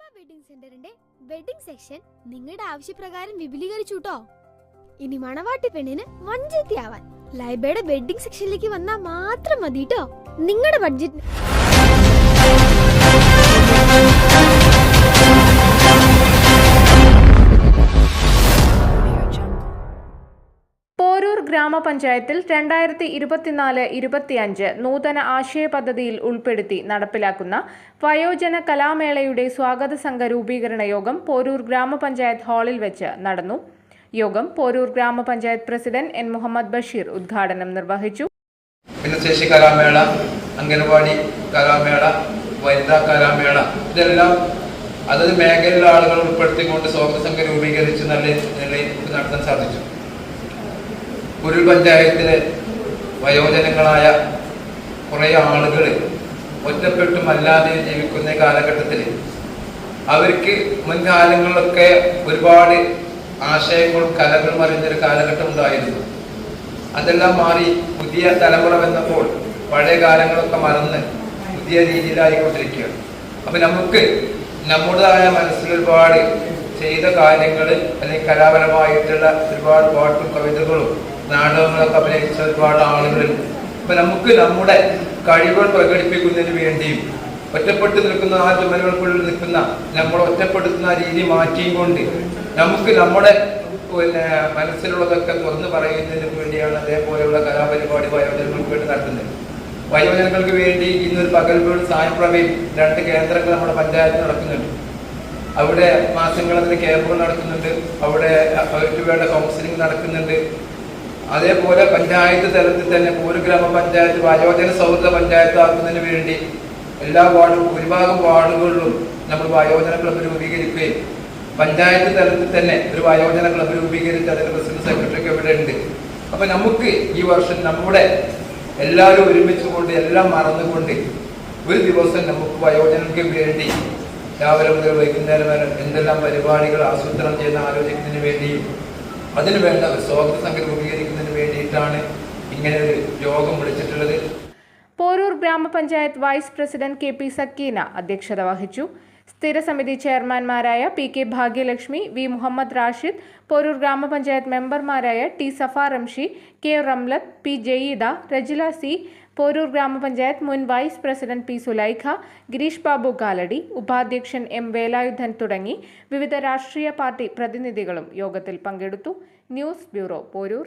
Wedding സെന്ററിന്റെ wedding section നിങ്ങളുടെ ആവശ്യപ്രകാരം വിപുലീകരിച്ചു കേട്ടോ ഇനി മണവാട്ടി പെണ്ണിന് വഞ്ചത്തിയാവാൻ ലൈബയുടെ വെഡിങ് സെക്ഷനിലേക്ക് വന്നാൽ മാത്രം മതി കേട്ടോ നിങ്ങളുടെ ബഡ്ജറ്റ് ഗ്രാമപഞ്ചായത്തിൽ രണ്ടായിരത്തി ഇരുപത്തിനാല് ഇരുപത്തിയഞ്ച് നൂതന ആശയ പദ്ധതിയിൽ ഉൾപ്പെടുത്തി നടപ്പിലാക്കുന്ന വയോജന കലാമേളയുടെ സ്വാഗത സംഘ രൂപീകരണ യോഗം പോരൂർ ഗ്രാമപഞ്ചായത്ത് ഹാളിൽ വെച്ച് നടന്നു. യോഗം പോരൂർ ഗ്രാമപഞ്ചായത്ത് പ്രസിഡന്റ് എൻ മുഹമ്മദ് ബഷീർ ഉദ്ഘാടനം നിർവഹിച്ചു. ഭിന്നശേഷി കലാമേള അംഗനവാടി കലാമേള വനിതാ കലാമേള ഇതെല്ലാം അതത് മേഖലയിലെ ആളുകൾ ഉൾപ്പെടുത്തിക്കൊണ്ട് സ്വാഗത സംഘം രൂപീകരിച്ച് നല്ല നിലയിൽ നടത്താൻ സാധിച്ചു. കുരുൾ പഞ്ചായത്തിലെ വയോജനങ്ങളായ കുറേ ആളുകൾ ഒറ്റപ്പെട്ടും അല്ലാതെ ജീവിക്കുന്ന കാലഘട്ടത്തിൽ അവർക്ക് മുൻകാലങ്ങളിലൊക്കെ ഒരുപാട് ആശയങ്ങളും കലകളും അറിഞ്ഞൊരു കാലഘട്ടം ഉണ്ടായിരുന്നു. അതെല്ലാം മാറി പുതിയ തലമുറ വന്നപ്പോൾ പഴയ കാലങ്ങളൊക്കെ മറന്ന് പുതിയ രീതിയിലായിക്കൊണ്ടിരിക്കുകയാണ്. അപ്പം നമുക്ക് നമ്മുടേതായ മനസ്സിൽ ഒരുപാട് ചെയ്ത കാര്യങ്ങൾ അല്ലെങ്കിൽ കലാപരമായിട്ടുള്ള ഒരുപാട് പാട്ടും കവിതകളും നാടകങ്ങളൊക്കെ അഭിനയിച്ച ഒരുപാട് ആളുകളിൽ അപ്പൊ നമുക്ക് നമ്മുടെ കഴിവുകൾ പ്രകടിപ്പിക്കുന്നതിന് വേണ്ടിയും ഒറ്റപ്പെട്ട് നിൽക്കുന്ന ആ ചുമലുകൾക്കുള്ളിൽ നിൽക്കുന്ന നമ്മൾ ഒറ്റപ്പെടുത്തുന്ന രീതി മാറ്റിയും കൊണ്ട് നമുക്ക് നമ്മുടെ പിന്നെ മനസ്സിലുള്ളതൊക്കെ തുറന്ന് പറയുന്നതിന് വേണ്ടിയാണ് അതേപോലെയുള്ള കലാപരിപാടി വയോജനങ്ങൾക്ക് വേണ്ടി നടത്തുന്നത്. വയോജനങ്ങൾക്ക് വേണ്ടി ഇന്നൊരു പകൽ വീട് രണ്ട് കേന്ദ്രങ്ങൾ നമ്മുടെ പഞ്ചായത്ത് നടക്കുന്നുണ്ട്. അവിടെ മാസങ്ങളതിന് ക്യാമ്പുകൾ നടക്കുന്നുണ്ട്. അവിടെ അവർക്ക് വേണ്ട കൗൺസിലിംഗ് നടക്കുന്നുണ്ട്. അതേപോലെ പഞ്ചായത്ത് തലത്തിൽ തന്നെ പൂരഗ്രാമ ഗ്രാമപഞ്ചായത്ത് വയോജന സൗഹൃദ പഞ്ചായത്ത് ആക്കുന്നതിന് വേണ്ടി എല്ലാ വാർഡും ഭൂരിഭാഗം വാർഡുകളിലും നമ്മൾ വയോജന ക്ലബ്ബ് രൂപീകരിക്കുകയും പഞ്ചായത്ത് തലത്തിൽ തന്നെ ഒരു വയോജന ക്ലബ്ബ് രൂപീകരിച്ച് അതിന്റെ പ്രസിഡന്റ് സെക്രട്ടറി ഒക്കെ ഇവിടെ ഉണ്ട്. അപ്പൊ നമുക്ക് ഈ വർഷം നമ്മുടെ എല്ലാവരും ഒരുമിച്ച് കൊണ്ട് എല്ലാം മറന്നുകൊണ്ട് ഒരു ദിവസം നമുക്ക് വയോജനങ്ങൾക്ക് വേണ്ടി രാവിലെ മുതൽ വൈകുന്നേരം വരെ എന്തെല്ലാം പരിപാടികൾ ആസൂത്രണം ചെയ്യുന്ന ആലോചിക്കുന്നതിന് വേണ്ടിയും അതിന് വേണ്ട ഒരു സ്വാഗത സംഘം രൂപീകരിക്കുന്നതിന് വേണ്ടിയിട്ടാണ് ഇങ്ങനെ ഒരു യോഗം വിളിച്ചിട്ടുള്ളത്. പോരൂർ ഗ്രാമപഞ്ചായത്ത് vice president K P Sakeena അധ്യക്ഷത വഹിച്ചു. സ്ഥിരസമിതി ചെയർമാൻമാരായ P K Bhagyalakshmi V Muhammad Rashid Poroor ഗ്രാമപഞ്ചായത്ത് മെമ്പർമാരായ T Safa Ramshi K Ramlath P Jayeeda Rajila C Poroor ഗ്രാമപഞ്ചായത്ത് മുൻ vice president P Sulaikha Gireesh Babu Kalady ഉപാധ്യക്ഷൻ എം വേലായുധൻ തുടങ്ങി വിവിധ രാഷ്ട്രീയ പാർട്ടി പ്രതിനിധികളും യോഗത്തിൽ പങ്കെടുത്തു. News bureau Poroor.